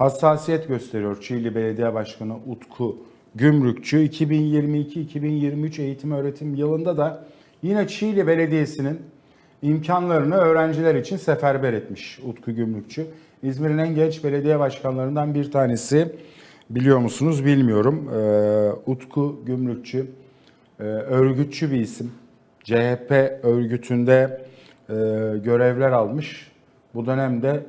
hassasiyet gösteriyor Çiğli Belediye Başkanı Utku Gümrükçü. 2022-2023 eğitim öğretim yılında da yine Çiğli Belediyesi'nin imkanlarını öğrenciler için seferber etmiş Utku Gümrükçü. İzmir'in en genç belediye başkanlarından bir tanesi. Biliyor musunuz bilmiyorum. Ee, Utku Gümrükçü e, örgütçü bir isim. CHP örgütünde e, görevler almış. Bu dönemde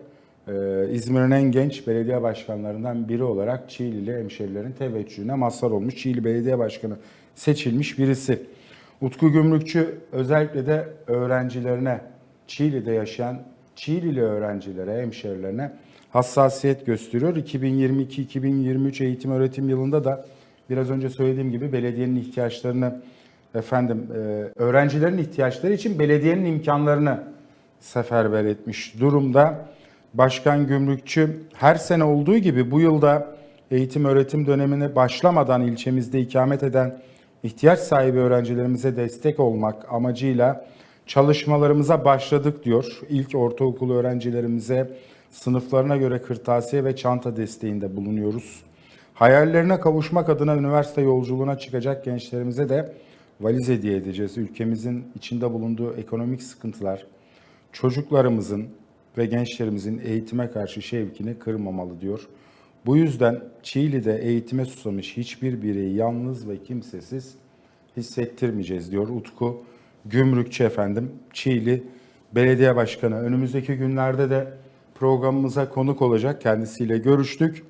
e, İzmir'in en genç belediye başkanlarından biri olarak Çiğlili hemşerilerin teveccühüne mazhar olmuş. Çiğli Belediye Başkanı seçilmiş birisi. Utku Gümrükçü özellikle de öğrencilerine, Çiğli'de yaşayan Çiğlili öğrencilere, hemşerilerine hassasiyet gösteriyor. 2022-2023 eğitim öğretim yılında da biraz önce söylediğim gibi belediyenin ihtiyaçlarını efendim e, öğrencilerin ihtiyaçları için belediyenin imkanlarını seferber etmiş durumda. Başkan Gümrükçü her sene olduğu gibi bu yılda eğitim öğretim dönemine başlamadan ilçemizde ikamet eden ihtiyaç sahibi öğrencilerimize destek olmak amacıyla çalışmalarımıza başladık diyor. İlk ortaokul öğrencilerimize sınıflarına göre kırtasiye ve çanta desteğinde bulunuyoruz. Hayallerine kavuşmak adına üniversite yolculuğuna çıkacak gençlerimize de valiz hediye edeceğiz. Ülkemizin içinde bulunduğu ekonomik sıkıntılar çocuklarımızın ve gençlerimizin eğitime karşı şevkini kırmamalı diyor. Bu yüzden Çiğli'de eğitime susamış hiçbir bireyi yalnız ve kimsesiz hissettirmeyeceğiz diyor Utku Gümrükçü efendim. Çiğli Belediye Başkanı önümüzdeki günlerde de programımıza konuk olacak. Kendisiyle görüştük.